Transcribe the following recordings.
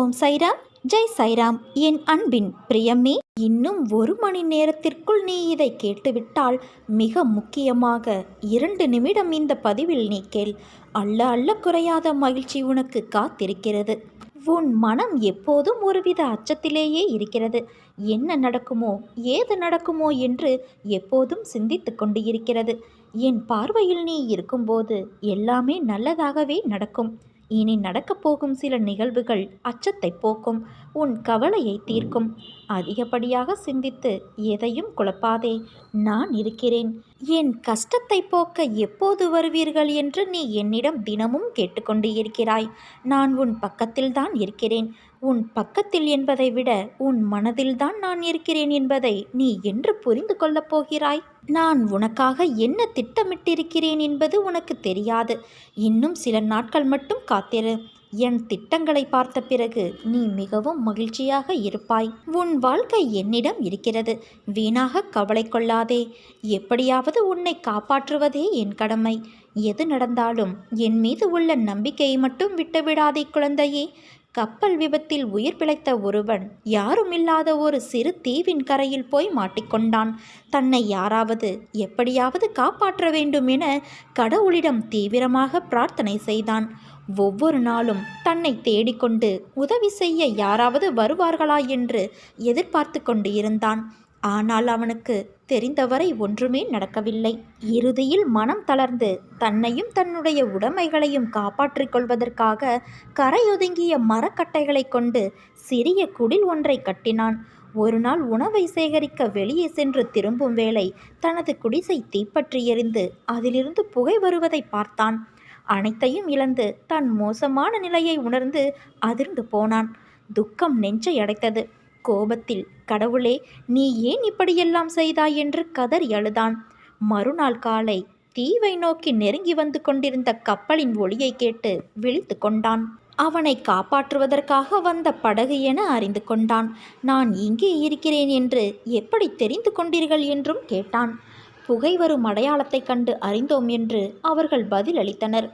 ஓம் சைராம் ஜெய் சைராம். என் அன்பின் பிரியமே இன்னும் ஒரு மணி நேரத்திற்குள் நீ இதை கேட்டுவிட்டால் மிக முக்கியமாக இரண்டு நிமிடம் இந்த பதிவில் நீ கேள். அல்ல அல்ல குறையாத மகிழ்ச்சி உனக்கு காத்திருக்கிறது. உன் மனம் எப்போதும் ஒருவித அச்சத்திலேயே இருக்கிறது. என்ன நடக்குமோ ஏது நடக்குமோ என்று எப்போதும் சிந்தித்து கொண்டு இருக்கிறது என் பார்வையில் நீ இருக்கும்போது எல்லாமே நல்லதாகவே நடக்கும். இனி நடக்கப் போகும் சில நிகழ்வுகள் அச்சத்தை போக்கும். உன் கவலையை தீர்க்கும். அதிகப்படியாக சிந்தித்து எதையும் குழப்பாதே நான் இருக்கிறேன். என் கஷ்டத்தை போக்க எப்போது வருவீர்கள் என்று நீ என்னிடம் தினமும் கேட்டுக்கொண்டு இருக்கிறாய். நான் உன் பக்கத்தில்தான் இருக்கிறேன். உன் பக்கத்தில் என்பதை விட உன் மனதில்தான் நான் இருக்கிறேன் என்பதை நீ என்று புரிந்து கொள்ளப் போகிறாய். நான் உனக்காக என்ன திட்டமிட்டிருக்கிறேன் என்பது உனக்கு தெரியாது. இன்னும் சில நாட்கள் மட்டும் காத்திரு. என் திட்டங்களை பார்த்த பிறகு நீ மிகவும் மகிழ்ச்சியாக இருப்பாய். உன் வாழ்க்கை என்னிடம் இருக்கிறது. வீணாக கவலை கொள்ளாதே. எப்படியாவது உன்னை காப்பாற்றுவதே என் கடமை. எது நடந்தாலும் என் மீது உள்ள நம்பிக்கையை மட்டும் விட்டுவிடாதே குழந்தையே. கப்பல் விபத்தில் உயிர் பிழைத்த ஒருவன் யாருமில்லாத ஒரு சிறு தீவின் கரையில் போய் மாட்டிக்கொண்டான். தன்னை யாராவது எப்படியாவது காப்பாற்ற வேண்டும் என கடவுளிடம் தீவிரமாக பிரார்த்தனை செய்தான். ஒவ்வொரு நாளும் தன்னை தேடிக்கொண்டு உதவி செய்ய யாராவது வருவார்களா என்று எதிர்பார்த்து கொண்டு இருந்தான். ஆனால் அவனுக்கு தெரிந்தவரை ஒன்றுமே நடக்கவில்லை. இறுதியில் மனம் தளர்ந்து தன்னையும் தன்னுடைய உடைமைகளையும் காப்பாற்றிக் கொள்வதற்காக கரையொதுங்கிய மரக்கட்டைகளை கொண்டு சிறிய குடில் ஒன்றை கட்டினான். ஒரு நாள் உணவை சேகரிக்க வெளியே சென்று திரும்பும் வேளை தனது குடிசை தீப்பற்றி எரிந்து அதிலிருந்து புகை வருவதை பார்த்தான். அனைத்தையும் இழந்து தன் மோசமான நிலையை உணர்ந்து அதிர்ந்து போனான். துக்கம் நெஞ்சை அடைத்தது. கோபத்தில் கடவுளே நீ ஏன் இப்படியெல்லாம் செய்தாய்? என்று கதறி அழுதான். மறுநாள் காலை தீவை நோக்கி நெருங்கி வந்து கொண்டிருந்த கப்பலின் ஒளியை கேட்டு விழித்து கொண்டான். அவனை காப்பாற்றுவதற்காக வந்த படகு என அறிந்து கொண்டான். நான் இங்கே இருக்கிறேன் என்று எப்படி தெரிந்து கொண்டீர்கள்? என்றும் கேட்டான். புகை வரும் அடையாளத்தைக் கண்டு அறிந்தோம் என்று அவர்கள் பதிலளித்தனர்.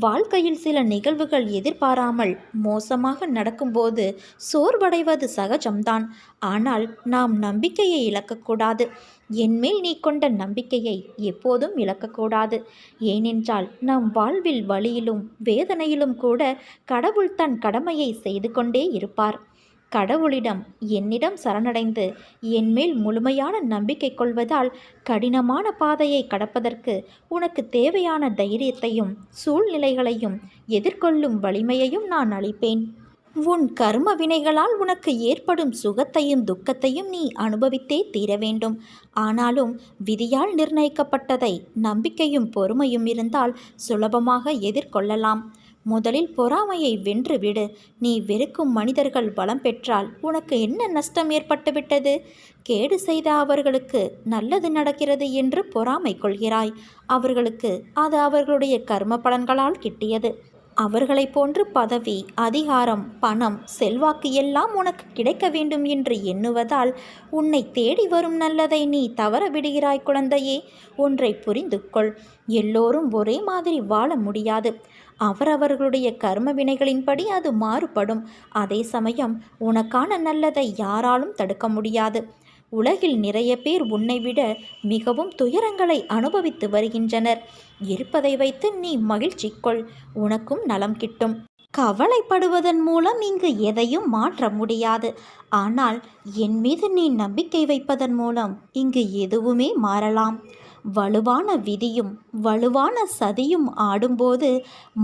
வாழ்க்கையில் சில நிகழ்வுகள் எதிர்பாராமல் மோசமாக நடக்கும்போது சோர்வடைவது சகஜம்தான். ஆனால் நாம் நம்பிக்கையை இழக்கக்கூடாது. என்மேல் நீ கொண்ட நம்பிக்கையை எப்போதும் இழக்கக்கூடாது. ஏனென்றால் நம் வாழ்வில் வழியிலும் வேதனையிலும் கூட கடவுள் தன் கடமையை செய்து கொண்டே இருப்பார். கடவுளிடம் என்னிடம் சரணடைந்து என்மேல் முழுமையான நம்பிக்கை கொள்வதால் கடினமான பாதையை கடப்பதற்கு உனக்கு தேவையான தைரியத்தையும் சூழ்நிலைகளையும் எதிர்கொள்ளும் வலிமையையும் நான் அளிப்பேன். உன் கர்ம வினைகளால் உனக்கு ஏற்படும் சுகத்தையும் துக்கத்தையும் நீ அனுபவித்தே தீர வேண்டும். ஆனாலும் விதியால் நிர்ணயிக்கப்பட்டதை நம்பிக்கையும் பொறுமையும் இருந்தால் சுலபமாக எதிர்கொள்ளலாம். முதலில் பொறாமையை வென்றுவிடு நீ வெறுக்கும் மனிதர்கள் பலம் பெற்றால் உனக்கு என்ன நஷ்டம் ஏற்பட்டுவிட்டது? கேடு செய்த அவர்களுக்கு நல்லது நடக்கிறது என்று பொறாமை கொள்கிறாய். அவர்களுக்கு அது அவர்களுடைய கர்ம பலன்களால் கிட்டியது. அவர்களைப் போன்று பதவி அதிகாரம் பணம் செல்வாக்கு எல்லாம் உனக்கு கிடைக்க வேண்டும் என்று எண்ணுவதால் உன்னை தேடி வரும் நல்லதை நீ தவற விடுகிறாய் குழந்தையே. ஒன்றை புரிந்து கொள் எல்லோரும் ஒரே மாதிரி வாழ முடியாது. அவரவர்களுடைய கர்ம வினைகளின்படி அது மாறுபடும். அதே சமயம் உனக்கான நல்லதை யாராலும் தடுக்க முடியாது. உலகில் நிறைய பேர் உன்னை விட மிகவும் துயரங்களை அனுபவித்து வருகின்றனர். இருப்பதை வைத்து நீ மகிழ்ச்சி கொள் உனக்கும் நலம் கிட்டும். கவலைப்படுவதன் மூலம் இங்கு எதையும் மாற்ற முடியாது. ஆனால் என் மீது நீ நம்பிக்கை வைப்பதன் மூலம் இங்கு எதுவுமே மாறலாம். வலுவான விதியும் வலுவான சதியும் ஆடும்போது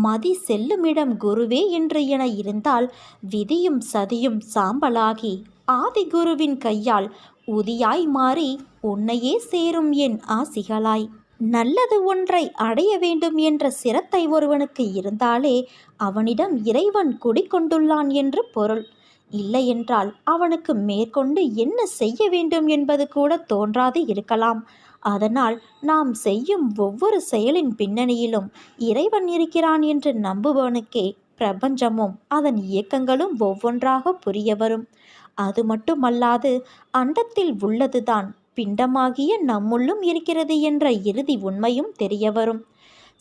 மதி செல்லுமிடம் குருவே என்று என இருந்தால் விதியும் சதியும் சாம்பலாகி ஆதிகுருவின் கையால் உதியாய் மாறி உன்னையே சேரும் என் ஆசிகளாய். நல்லது ஒன்றை அடைய வேண்டும் என்ற சிரத்தை ஒருவனுக்கு இருந்தாலே அவனிடம் இறைவன் குடிக்கொண்டுள்ளான் என்று பொருள். இல்லையென்றால் அவனுக்கு மேற்கொண்டு என்ன செய்ய வேண்டும் என்பது கூட தோன்றாது இருக்கலாம். அதனால் நாம் செய்யும் ஒவ்வொரு செயலின் பின்னணியிலும் இறைவன் இருக்கிறான் என்று நம்புபவனுக்கே பிரபஞ்சமும் அதன் இயக்கங்களும் ஒவ்வொன்றாக புரிய வரும். அது மட்டுமல்லாது அண்டத்தில் உள்ளதுதான் பிண்டமாகிய நம்முள்ளும் இருக்கிறது என்ற இறுதி உண்மையும் தெரியவரும்.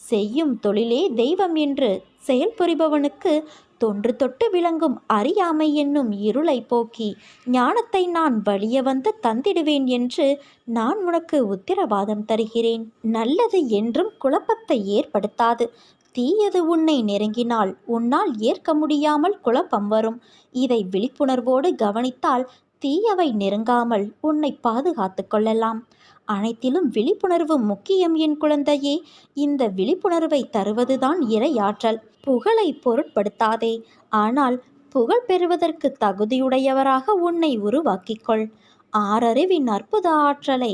செய்யும் தொழிலே தெய்வம் என்று செயல்புரிபவனுக்கு தொன்று தொட்டு விளங்கும் அறியாமை என்னும் இருளை போக்கி ஞானத்தை நான் வழிய வந்து தந்திடுவேன் என்று நான் உனக்கு உத்தரவாதம் தருகிறேன். நல்லது என்றும் குழப்பத்தை ஏற்படுத்தாது. தீயது உன்னை நெருங்கினால் உன்னால் ஏற்க முடியாமல் குழப்பம் வரும். இதை விழிப்புணர்வோடு கவனித்தால் தீயவை நெருங்காமல் உன்னை பாதுகாத்து கொள்ளலாம். அனைத்திலும் விழிப்புணர்வு முக்கியம் என் குழந்தையே. இந்த விழிப்புணர்வை தருவதுதான் இறையாற்றல் புகழை பொருட்படுத்தாதே. ஆனால் புகழ் பெறுவதற்கு தகுதியுடையவராக உன்னை உருவாக்கிக்கொள் ஆறறிவின் அற்புத ஆற்றலை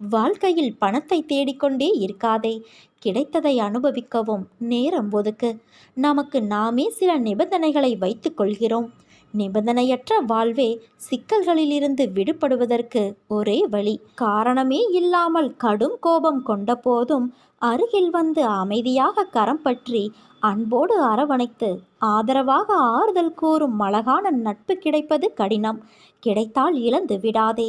வாழ்க்கையில் பணத்தை தேடிக்கொண்டே இருக்காதே. கிடைத்ததை அனுபவிக்கவும் நேரம் ஒதுக்கு. நமக்கு நாமே சில நிபந்தனைகளை வைத்துக் கொள்கிறோம். நிபந்தனையற்ற வாழ்வே சிக்கல்களிலிருந்து விடுபடுவதற்கு ஒரே வழி. காரணமே இல்லாமல் கடும் கோபம் கொண்ட போதும் அருகில் வந்து அமைதியாக கரம் பற்றி அன்போடு அரவணைத்து ஆதரவாக ஆறுதல் கூறும் அழகான நட்பு கிடைப்பது கடினம். கிடைத்தால் இழந்து விடாதே.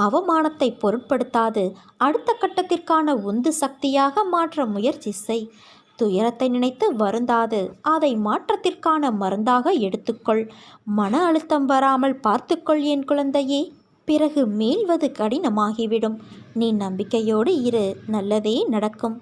அவமானத்தை பொருட்படுத்தாது. அடுத்த கட்டத்திற்கான உந்து சக்தியாக மாற்ற முயற்சி செய். துயரத்தை நினைத்து வருந்தாது. அதை மாற்றத்திற்கான மருந்தாக எடுத்துக்கொள். மன அழுத்தம் வராமல் பார்த்துக்கொள் என் குழந்தையே. பிறகு மீள்வது கடினமாகிவிடும். நீ நம்பிக்கையோடு இரு. நல்லதே நடக்கும்.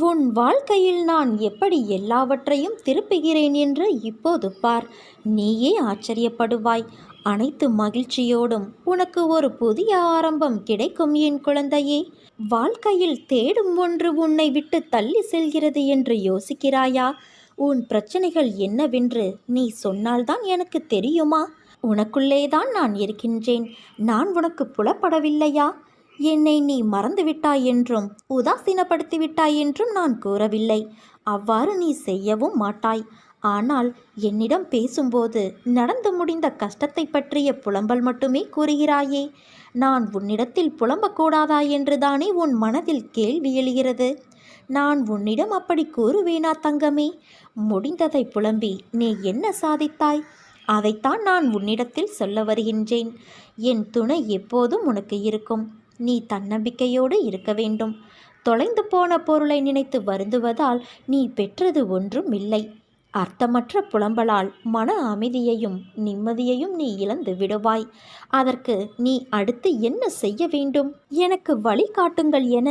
உன் வாழ்க்கையில் நான் எப்படி எல்லாவற்றையும் திருப்புகிறேன் என்று இப்போது பார். நீயே ஆச்சரியப்படுவாய். அனைத்து மகிழ்ச்சியோடும் உனக்கு ஒரு புதிய ஆரம்பம் கிடைக்கும் என் குழந்தையே. வாழ்க்கையில் தேடும் ஒன்று உன்னை விட்டு தள்ளி செல்கிறது என்று யோசிக்கிறாயா? உன் பிரச்சனைகள் என்னவென்று நீ சொன்னால்தான் எனக்கு தெரியுமா? உனக்குள்ளேதான் நான் இருக்கின்றேன். நான் உனக்கு புலப்படவில்லையா? என்னை நீ மறந்துவிட்டாய் என்றும் உதாசீனப்படுத்தி விட்டாய் என்றும் நான் கூறவில்லை. அவ்வாறு நீ செய்யவும் மாட்டாய். ஆனால் என்னிடம் பேசும்போது நடந்து முடிந்த கஷ்டத்தை பற்றிய புலம்பல் மட்டுமே கூறுகிறாயே. நான் உன்னிடத்தில் புலம்பக்கூடாதா என்றுதானே உன் மனதில் கேள்வி எழுகிறது. நான் உன்னிடம் அப்படி கூறுவேனா தங்கமே? முடிந்ததை புலம்பி நீ என்ன சாதித்தாய்? அதைத்தான் நான் உன்னிடத்தில் சொல்ல வருகின்றேன். என் துணை எப்போதும் உனக்கு இருக்கும். நீ தன்னம்பிக்கையோடு இருக்க வேண்டும். தொலைந்து போன பொருளை நினைத்து வருந்துவதால் நீ பெற்றது ஒன்றும் இல்லை. அர்த்தமற்ற புலம்பலால் மன அமைதியையும் நிம்மதியையும் நீ இழந்து விடுவாய். அதற்கு நீ அடுத்து என்ன செய்ய வேண்டும்? எனக்கு வழிகாட்டுங்கள் என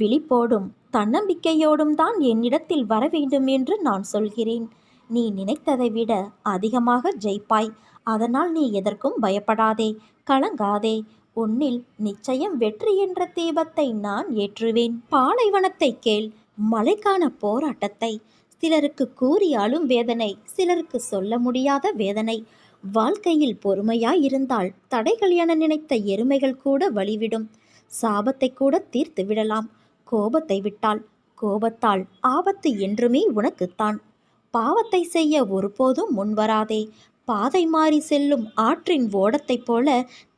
விழிப்போடும் தன்னம்பிக்கையோடும் தான் என்னிடத்தில் வர வேண்டும் என்று நான் சொல்கிறேன். நீ நினைத்ததை விட அதிகமாக ஜெயிப்பாய். அதனால் நீ எதற்கும் பயப்படாதே கலங்காதே. உன்னில் நிச்சயம் வெற்றி என்ற தீபத்தை நான் ஏற்றுவேன். பாலைவனத்தை கேள் மழைக்கான போராட்டத்தை. சிலருக்கு கூறியாலும் வேதனை சிலருக்கு சொல்ல முடியாத வேதனை. வாழ்க்கையில் பொறுமையாய் இருந்தால் தடைகள் என நினைத்த எருமைகள் கூட வழிவிடும். சாபத்தை கூட தீர்த்து விடலாம். கோபத்தை விட்டால் கோபத்தால் ஆபத்து என்றுமே உனக்குத்தான். பாவத்தை செய்ய ஒருபோதும் முன்வராதே பாதை மாறி செல்லும் ஆற்றின் ஓடத்தைப் போல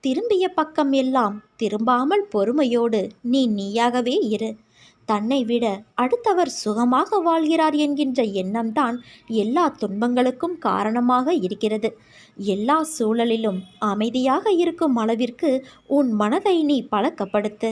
திரும்பிய பக்கம் எல்லாம் திரும்பாமல் பொறுமையோடு நீ நீயாகவே இரு. தன்னை விட அடுத்தவர் சுகமாக வாழ்கிறார் என்கின்ற எண்ணம்தான் எல்லா துன்பங்களுக்கும் காரணமாக இருக்கிறது. எல்லா சூழலிலும் அமைதியாக இருக்கும் அளவிற்கு உன் மனதை நீ பழக்கப்படுத்து.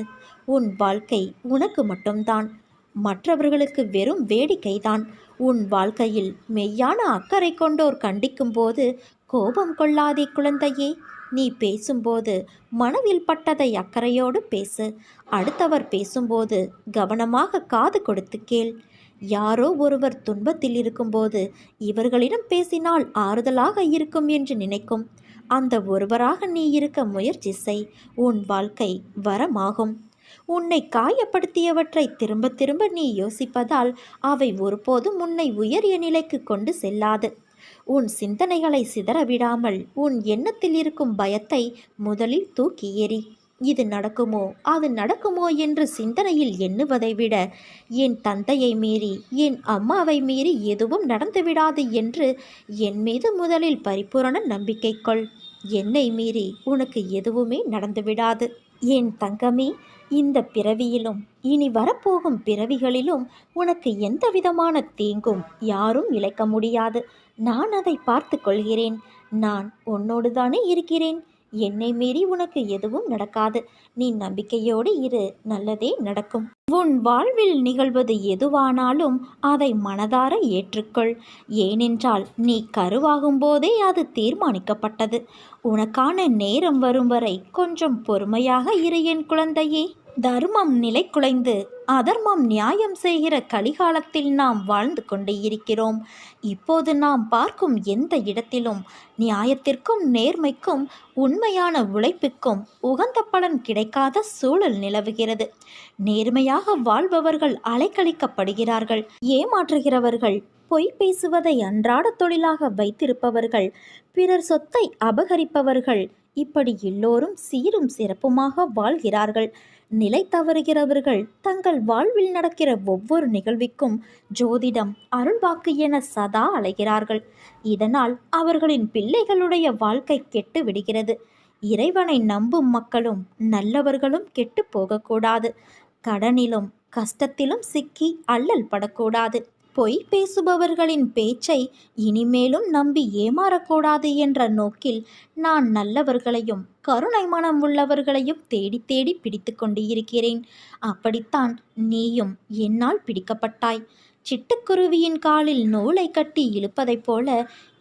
உன் வாழ்க்கை உனக்கு மட்டும்தான். மற்றவர்களுக்கு வெறும் வேடிக்கைதான். உன் வாழ்க்கையில் மெய்யான அக்கறை கொண்டோர் கண்டிக்கும் போது கோபம் கொள்ளாதே குழந்தையே. நீ பேசும்போது மனதில் பட்டதை அக்கறையோடு பேசு. அடுத்தவர் பேசும்போது கவனமாக காது கொடுத்து கேள். யாரோ ஒருவர் துன்பத்தில் இருக்கும்போது இவர்களிடம் பேசினால் ஆறுதலாக இருக்கும் என்று நினைக்கும். அந்த ஒருவராக நீ இருக்க முயற்சி செய். உன் வாழ்க்கை வரமாகும். உன்னை காயப்படுத்தியவற்றை திரும்ப திரும்ப நீ யோசிப்பதால் அவை ஒருபோதும் உன்னை உயரிய நிலைக்கு கொண்டு செல்லாது. உன் சிந்தனைகளை சிதறவிடாமல் உன் எண்ணத்தில் இருக்கும் பயத்தை முதலில் தூக்கி எறி. இது நடக்குமோ? அது நடக்குமோ என்று சிந்தனையில் எண்ணுவதை விட என் தந்தையை மீறி என் அம்மாவை மீறி எதுவும் நடந்துவிடாது என்று என் மீது முதலில் பரிபூரண நம்பிக்கை கொள். என்னை மீறி உனக்கு எதுவுமே நடந்துவிடாது என் தங்கமே இந்த பிறவியிலும் இனி வரப்போகும் பிறவிகளிலும் உனக்கு எந்த விதமான தீங்கும் யாரும் இழைக்க முடியாது. நான் அதை பார்த்து கொள்கிறேன். நான் உன்னோடு தானே இருக்கிறேன். என்னை மீறி உனக்கு எதுவும் நடக்காது. நீ நம்பிக்கையோடு இரு நல்லதே நடக்கும். உன் வாழ்வில் நிகழ்வது எதுவானாலும் அதை மனதார ஏற்றுக்கொள். ஏனென்றால் நீ கருவாகும் போதே அது தீர்மானிக்கப்பட்டது. உனக்கான நேரம் வரும் வரை கொஞ்சம் பொறுமையாக இரு என் குழந்தையே. தர்மம் நிலை குலைந்து அதர்மம் நியாயம் செய்கிற கலிகாலத்தில் நாம் வாழ்ந்து கொண்டு இருக்கிறோம். இப்போது நாம் பார்க்கும் எந்த இடத்திலும் நியாயத்திற்கும் நேர்மைக்கும் உண்மையான உழைப்புக்கும் உகந்த பலன் கிடைக்காத சூழல் நிலவுகிறது. நேர்மையாக வாழ்பவர்கள் அலைக்கழிக்கப்படுகிறார்கள். ஏமாற்றுகிறவர்கள் பொய் பேசுவதை அன்றாட தொழிலாக வைத்திருப்பவர்கள் பிறர் சொத்தை அபகரிப்பவர்கள் இப்படி எல்லோரும் சீரும் சிறப்புமாக வாழ்கிறார்கள். நிலை தவறுகிறவர்கள் தங்கள் வாழ்வில் நடக்கிற ஒவ்வொரு நிகழ்விற்கும் ஜோதிடம் அருள்வாக்கு என சதா அலைகிறார்கள் இதனால் அவர்களின் பிள்ளைகளுடைய வாழ்க்கை கெட்டு விடுகிறது. இறைவனை நம்பும் மக்களும் நல்லவர்களும் கெட்டு போகக்கூடாது. கடனிலும் கஷ்டத்திலும் சிக்கி அல்லல் படக்கூடாது. பொய் பேசுபவர்களின் பேச்சை இனிமேலும் நம்பி ஏமாறக்கூடாது என்ற நோக்கில் நான் நல்லவர்களையும் கருணை மனம் உள்ளவர்களையும் தேடி தேடி பிடித்து கொண்டு இருக்கிறேன் அப்படித்தான் நீயும் என்னால் பிடிக்கப்பட்டாய். சிட்டுக்குருவியின் காலில் நூலை கட்டி இழுப்பதைப் போல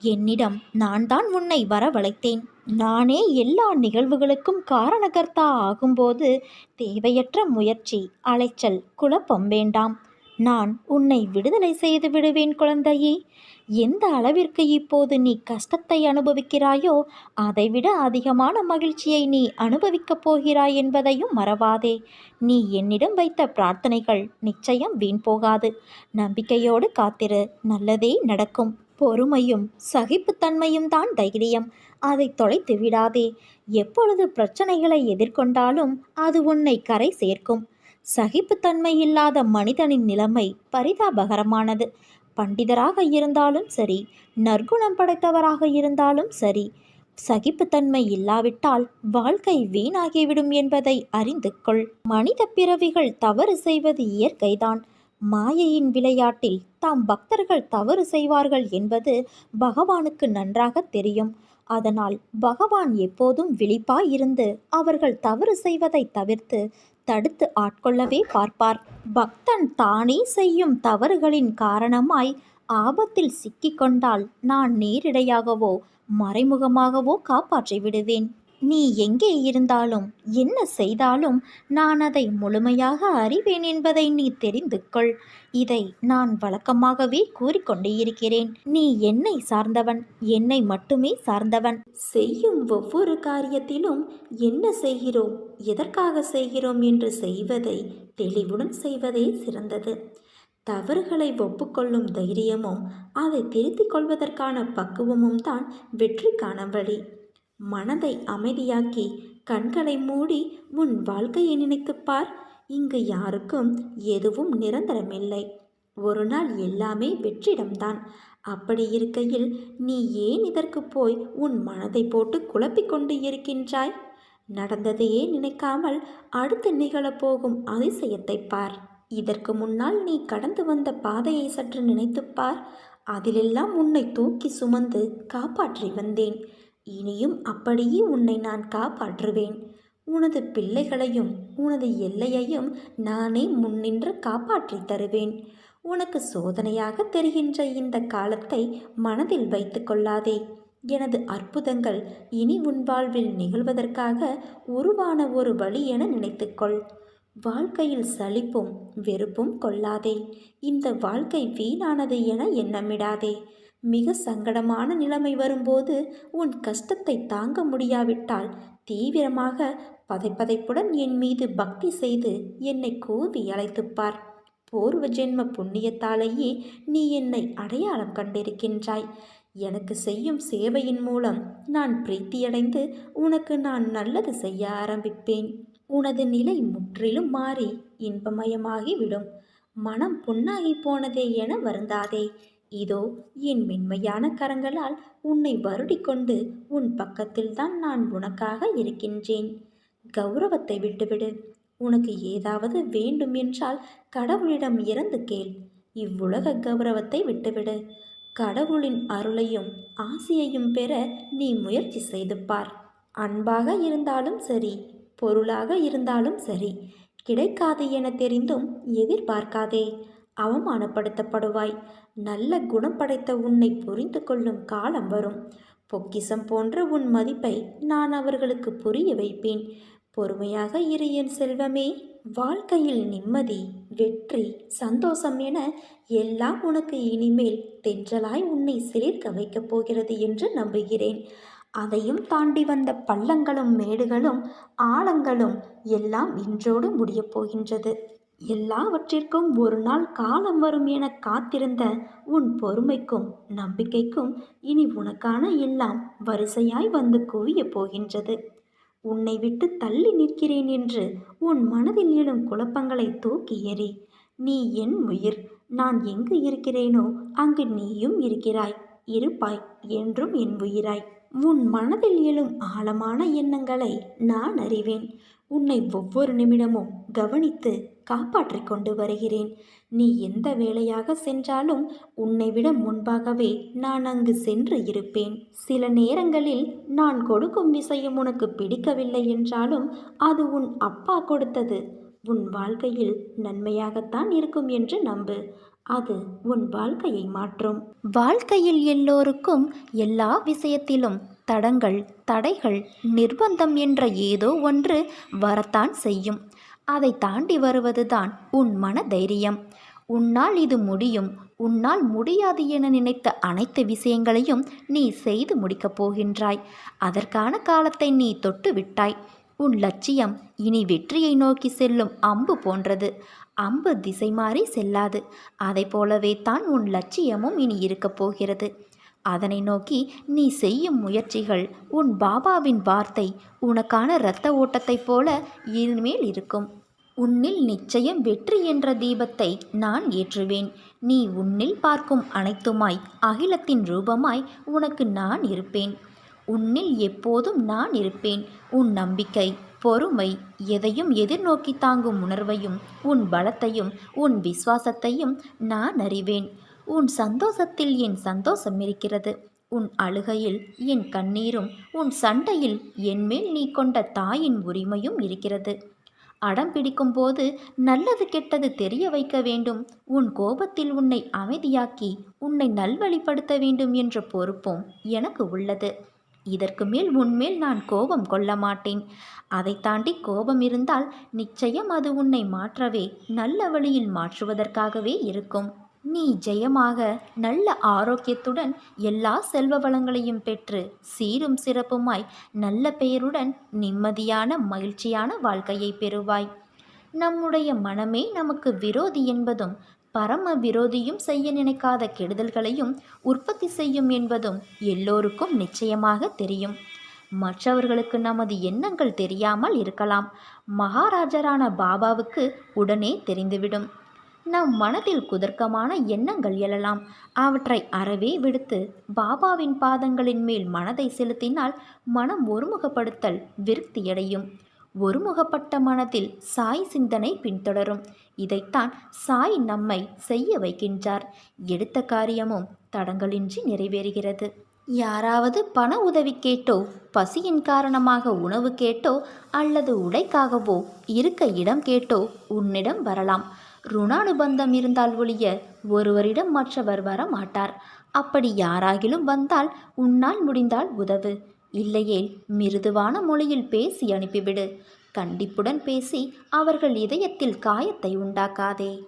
என்னிடம் நான் தான் உன்னை வரவழைத்தேன். நானே எல்லா நிகழ்வுகளுக்கும் காரணகர்த்தா ஆகும்போது தேவையற்ற முயற்சி அலைச்சல் குழப்பம் வேண்டாம். நான் உன்னை விடுதலை செய்து விடுவேன் குழந்தையே. எந்த அளவிற்கு இப்போது நீ கஷ்டத்தை அனுபவிக்கிறாயோ அதைவிட அதிகமான மகிழ்ச்சியை நீ அனுபவிக்கப் போகிறாய் என்பதையும் மறவாதே. நீ என்னிடம் வைத்த பிரார்த்தனைகள் நிச்சயம் வீண் போகாது. நம்பிக்கையோடு காத்திரு நல்லதே நடக்கும். பொறுமையும் சகிப்புத்தன்மையும் தான் தைரியம். அதை தொலைத்து விடாதே எப்பொழுது பிரச்சனைகளை எதிர்கொண்டாலும் அது உன்னை கரை சேர்க்கும். சகிப்புத்தன்மை இல்லாத மனிதனின் நிலைமை பரிதாபகரமானது. பண்டிதராக இருந்தாலும் சரி நற்குணம் படைத்தவராக இருந்தாலும் சரி சகிப்புத்தன்மை இல்லாவிட்டால் வாழ்க்கை வீணாகிவிடும் என்பதை அறிந்து கொள். மனித பிறவிகள் தவறு செய்வது இயற்கைதான். மாயையின் விளையாட்டில் தாம் பக்தர்கள் தவறு செய்வார்கள் என்பது பகவானுக்கு நன்றாக தெரியும். அதனால் பகவான் எப்போதும் விழிப்பாய் இருந்து அவர்கள் தவறு செய்வதை தவிர்த்து தடுத்து ஆட்கொள்ளவே பார்ப்பார். பக்தன் தானே செய்யும் தவறுகளின் காரணமாய் ஆபத்தில் சிக்கிக்கொண்டால் நான் நேரிடையாகவோ மறைமுகமாகவோ காப்பாற்றி விடுவேன் நீ எங்கே இருந்தாலும் என்ன செய்தாலும் நான் அதை முழுமையாக அறிவேன் என்பதை நீ தெரிந்து கொள். இதை நான் வழக்கமாகவே கூறிக்கொண்டே இருக்கிறேன். நீ என்னை சார்ந்தவன் என்னை மட்டுமே சார்ந்தவன். செய்யும் ஒவ்வொரு காரியத்திலும் என்ன செய்கிறோம் எதற்காக செய்கிறோம் என்று செய்வதை தெளிவுடன் செய்வதே சிறந்தது. தவறுகளை ஒப்புக்கொள்ளும் தைரியமும் அதை திருத்திக் கொள்வதற்கான பக்குவமும் தான் வெற்றிக்கான வழி. மனதை அமைதியாக்கி கண்களை மூடி உன் வாழ்க்கையை நினைத்துப் பார். இங்கு யாருக்கும் எதுவும் நிரந்தரமில்லை. ஒரு நாள் எல்லாமே வெற்றிடம்தான். அப்படி இருக்கையில் நீ ஏன் இதற்கு போய் உன் மனதை போட்டு குழப்பிக் கொண்டு இருக்கின்றாய்? நடந்ததையே நினைக்காமல் அடுத்து நிகழப்போகும் அதிசயத்தை பார். இதற்கு முன்னால் நீ கடந்து வந்த பாதையை சற்று நினைத்துப் பார். அதிலெல்லாம் உன்னை தூக்கி சுமந்து காப்பாற்றி வந்தேன். இனியும் அப்படியே உன்னை நான் காப்பாற்றுவேன். உனது பிள்ளைகளையும் உனது எல்லையையும் நானே முன்னின்று காப்பாற்றி தருவேன். உனக்கு சோதனையாக தெரிகின்ற இந்த காலத்தை மனதில் வைத்து கொள்ளாதே. எனது அற்புதங்கள் இனி உன் வாழ்வில் நிகழ்வதற்காக உருவான ஒரு வழி என நினைத்துக்கொள் வாழ்க்கையில் சலிப்பும் வெறுப்பும் கொள்ளாதே. இந்த வாழ்க்கை வீணானது என எண்ணமிடாதே. மிக சங்கடமான நிலைமை வரும்போது உன் கஷ்டத்தை தாங்க முடியாவிட்டால் தீவிரமாக பதைப்பதைப்புடன் என் மீது பக்தி செய்து என்னை கூவி அழைத்துப்பார் பூர்வ ஜென்ம புண்ணியத்தாலேயே நீ என்னை அடையாளம் கண்டிருக்கின்றாய். எனக்கு செய்யும் சேவையின் மூலம் நான் பிரீத்தியடைந்து உனக்கு நான் நல்லது செய்ய ஆரம்பிப்பேன். உனது நிலை முற்றிலும் மாறி இன்பமயமாகிவிடும். மனம் புண்ணாகி போனதே என வருந்தாதே. இதோ என் மென்மையான கரங்களால் உன்னை வருடிக் கொண்டு உன் பக்கத்தில்தான் நான் உனக்காக இருக்கின்றேன். கௌரவத்தை விட்டுவிடு. உனக்கு ஏதாவது வேண்டும் என்றால் கடவுளிடம் இறந்து கேள். இவ்வுலக கௌரவத்தை விட்டுவிடு. கடவுளின் அருளையும் ஆசையையும் பெற நீ முயற்சி செய்து பார். அன்பாக இருந்தாலும் சரி பொருளாக இருந்தாலும் சரி கிடைக்காது என தெரிந்தும் எதிர்பார்க்காதே. அவமானப்படுத்தப்படுவாய். நல்ல குணம் படைத்த உன்னை புரிந்து கொள்ளும் காலம் வரும். பொக்கிசம் போன்ற உன் மதிப்பை நான் அவர்களுக்கு புரிய வைப்பேன். பொறுமையாக இரு என் செல்வமே வாழ்க்கையில் நிம்மதி வெற்றி சந்தோஷம் என எல்லாம் உனக்கு இனிமேல் தென்றலாய் உன்னை சிலிர்க்க வைக்கப் போகிறது என்று நம்புகிறேன். அதையும் தாண்டி வந்த பள்ளங்களும் மேடுகளும் ஆழங்களும் எல்லாம் இன்றோடு முடியப் போகின்றது. எல்லாவற்றிற்கும் ஒரு நாள் காலம் வரும் என காத்திருந்த உன் பொறுமைக்கும் நம்பிக்கைக்கும் இனி உனக்கான எல்லாம் வரிசையாய் வந்து குவிய போகின்றது. உன்னை விட்டு தள்ளி நிற்கிறேன் என்று உன் மனதில் எழும் குழப்பங்களை தூக்கி எறி நீ என் உயிர். நான் எங்கு இருக்கிறேனோ அங்கு நீயும் இருக்கிறாய். இருப்பாய். என்றும் என் உயிராய். உன் மனதில் எழும் ஆழமான எண்ணங்களை நான் அறிவேன். உன்னை ஒவ்வொரு நிமிடமும் கவனித்து காப்பாற்றிக் கொண்டு வருகிறேன். நீ எந்த வேலையாக சென்றாலும் உன்னை விட முன்பாகவே நான் அங்கு சென்று இருப்பேன். சில நேரங்களில் நான் கொடுக்கும் விஷயம் உனக்கு பிடிக்கவில்லை என்றாலும் அது உன் அப்பா கொடுத்தது. உன் வாழ்க்கையில் நன்மையாகத்தான் இருக்கும் என்று நம்பு. அது உன் வாழ்க்கையை மாற்றும். வாழ்க்கையில் எல்லோருக்கும் எல்லா விஷயத்திலும் தடங்கள் தடைகள் நிர்பந்தம் என்ற ஏதோ ஒன்று வரத்தான் செய்யும். அதை தாண்டி வருவதுதான் உன் மன தைரியம் உன்னால் இது முடியும். உன்னால் முடியாது என நினைத்த அனைத்து விஷயங்களையும் நீ செய்து முடிக்கப் போகின்றாய். அதற்கான காலத்தை நீ தொட்டு விட்டாய் உன் லட்சியம் இனி வெற்றியை நோக்கி செல்லும் அம்பு போன்றது. அம்பு திசை மாறி செல்லாது. அதை போலவே தான் உன் லட்சியமும் இனி இருக்கப் போகிறது. அதனை நோக்கி நீ செய்யும் முயற்சிகள் உன் பாபாவின் வார்த்தை உனக்கான இரத்த ஓட்டத்தைப் போல இனிமேல் இருக்கும். உன்னில் நிச்சயம் வெற்றி என்ற தீபத்தை நான் ஏற்றுவேன். நீ உன்னில் பார்க்கும் அனைத்துமாய் அகிலத்தின் ரூபமாய் உனக்கு நான் இருப்பேன். உன்னில் எப்போதும் நான் இருப்பேன். உன் நம்பிக்கை பொறுமை எதையும் எதிர்நோக்கி தாங்கும் உணர்வையும் உன் பலத்தையும் உன் விசுவாசத்தையும் நான் அறிவேன். உன் சந்தோஷத்தில் என் சந்தோஷம் இருக்கிறது. உன் அழுகையில் என் கண்ணீரும் உன் சண்டையில் என்மேல் நீ கொண்ட தாயின் உரிமையும் இருக்கிறது. அடம் பிடிக்கும் போது நல்லது கெட்டது தெரிய வைக்க வேண்டும். உன் கோபத்தில் உன்னை அமைதியாக்கி உன்னை நல்வழிப்படுத்த வேண்டும் என்ற பொறுப்பும் எனக்கு உள்ளது. இதற்கு மேல் உன்மேல் நான் கோபம் கொள்ள மாட்டேன். அதை தாண்டி கோபம் இருந்தால் நிச்சயம் அது உன்னை மாற்றவே நல்ல வழியில் மாற்றுவதற்காகவே இருக்கும். நீ ஜெயமாக நல்ல ஆரோக்கியத்துடன் எல்லா செல்வ வளங்களையும் பெற்று சீரும் சிறப்புமாய் நல்ல பெயருடன் நிம்மதியான மகிழ்ச்சியான வாழ்க்கையை பெறுவாய். நம்முடைய மனமே நமக்கு விரோதி என்பதும் பரம விரோதியும் செய்ய நினைக்காத கெடுதல்களையும் உற்பத்தி செய்யும் என்பதும் எல்லோருக்கும் நிச்சயமாக தெரியும். மற்றவர்களுக்கு நமது எண்ணங்கள் தெரியாமல் இருக்கலாம். மகாராஜரான பாபாவுக்கு உடனே தெரிந்துவிடும். நம் மனதில் குதர்க்கமான எண்ணங்கள் எழலாம். அவற்றை அறவே விடுத்து பாபாவின் பாதங்களின் மேல் மனதை செலுத்தினால் மனம் ஒருமுகப்படுத்தல் விருத்தியடையும். ஒருமுகப்பட்ட மனதில் சாய் சிந்தனை பின்தொடரும். இதைத்தான் சாய் நம்மை செய்ய வைக்கின்றார். எடுத்த காரியமும் தடங்களின்றி நிறைவேறுகிறது. யாராவது பண உதவி கேட்டோ பசியின் காரணமாக உணவு கேட்டோ அல்லது உடைக்காகவோ இருக்க இடம் கேட்டோ உன்னிடம் வரலாம். ருணானுபந்தம் இருந்தால் ஒழிய ஒருவரிடம் மற்றவர் வர மாட்டார் அப்படி யாராகிலும் வந்தால் உன்னால் முடிந்தால் உதவு. இல்லையேல் மிருதுவான மொழியில் பேசி அனுப்பிவிடு. கண்டிப்புடன் பேசி அவர்கள் இதயத்தில் காயத்தை உண்டாக்காதே.